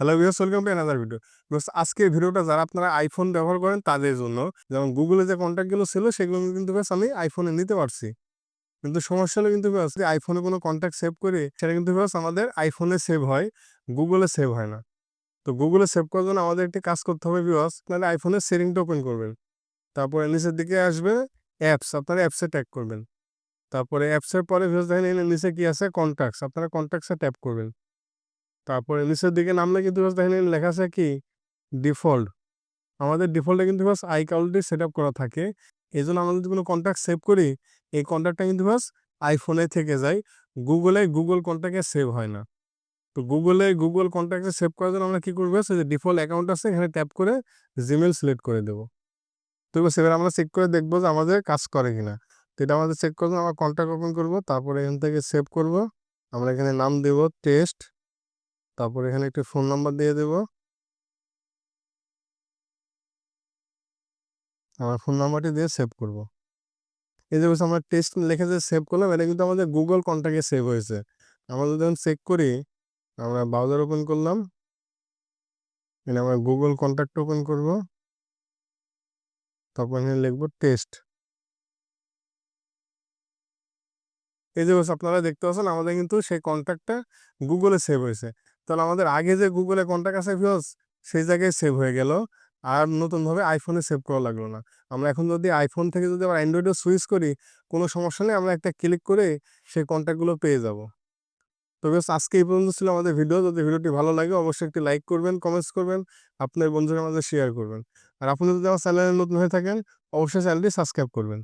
Hello viewers welcome to another video viewers আজকের ভিডিওটা যারা আপনারা আইফোন ব্যবহার করেন, তাদের জন্য, যেমন গুগলে যে কন্ট্যাক্টগুলো ছিল, সেগুলো কিন্তু বেশ আমি আইফোনে নিতে পারছি। কিন্তু সমস্যা হলো কিন্তু ভিউয়ার্স আইফোনে কোনো কন্ট্যাক্ট সেভ করে, সেটা কিন্তু ভিউয়ার্স আমাদের আইফোনে সেভ হয় গুগলে সেভ হয় না। তো গুগলে সেভ করার জন্য আমাদের একটি কাজ করতে হবে ভিউয়ার্স তাহলে আইফোনের সেটিংটা ওপেন করবেন। তারপরে নিচের দিকে আসবে অ্যাপস আপনারা অ্যাপসে ট্যাগ করবেন। তারপরে অ্যাপসের পরে ভিউয়ার্স দেখেন নিচে কি আছে? কন্ট্যাক্টস আপনারা কন্ট্যাক্টসে ট্যাপ করবেন। তারপরে নিচের দিকে নামলে কিন্তু দেখেন লেখা আছে কি? ডিফল্ট আমাদের ডিফল্টে কিন্তু আই কাউন্টটি সেট আপ করা থাকে। এই জন্য আমরা যদি কোনো কন্ট্যাক্ট সেভ করি, এই কন্ট্যাক্টটা কিন্তু বাস আইফোনে থেকে যায়। গুগলে গুগল কন্ট্যাক্টে সেভ হয় না। তো গুগলে গুগল কন্ট্যাক্টে সেভ করার জন্য আমরা কী করব? যে ডিফল্ট অ্যাকাউন্ট আছে, এখানে ট্যাপ করে জিমেল সিলেক্ট করে দেবো। তো এবার আমরা চেক করে দেখব যে আমাদের কাজ করে কিনা। তো এটা আমাদের চেক করব আমরা কন্ট্যাক্ট ওপেন করব, তারপরে এখান থেকে সেভ করব। আমরা এখানে নাম দেব টেস্ট তারপর এখানে একটি ফোন নাম্বার দিয়ে দেব। আমার ফোন নাম্বারটি দিয়ে সেভ করব। এই যে আমরা টেস্ট লিখে যে সেভ করলাম, এটা কিন্তু আমাদের গুগল কন্ট্যাক্টে সেভ হয়েছে। আমরা যদি চেক করি, আমরা ব্রাউজার ওপেন করলাম। এখানে আমরা গুগল কন্ট্যাক্ট ওপেন করব। তারপর এখানে লিখব টেস্ট এই যে আপনারা দেখতে পাচ্ছেন, আমাদের কিন্তু সেই কন্ট্যাক্টটা গুগলে সেভ হয়েছে। তাহলে আমাদের আগে যে গুগলে কন্ট্যাক্ট আছে ভিউস সেই জায়গায় সেভ হয়ে গেল। আর নতুনভাবে আইফোনে সেভ করা লাগল না। আমরা এখন যদি আইফোন থেকে যদি আবার অ্যান্ড্রয়েডে সুইচ করি, কোনো সমস্যা নেই, আমরা একটা ক্লিক করে সেই কন্ট্যাক্টগুলো পেয়ে যাব। তো বেশ আজকে এই পর্যন্ত ছিল আমাদের ভিডিও যদি ভিডিওটি ভালো লাগে, অবশ্যই একটি লাইক করবেন কমেন্টস করবেন, আপনার বন্ধুদের মাঝে শেয়ার করবেন। আর আপনি যদি আমার চ্যানেলে নতুন হয়ে থাকেন, অবশ্যই চ্যানেলটি সাবস্ক্রাইব করবেন।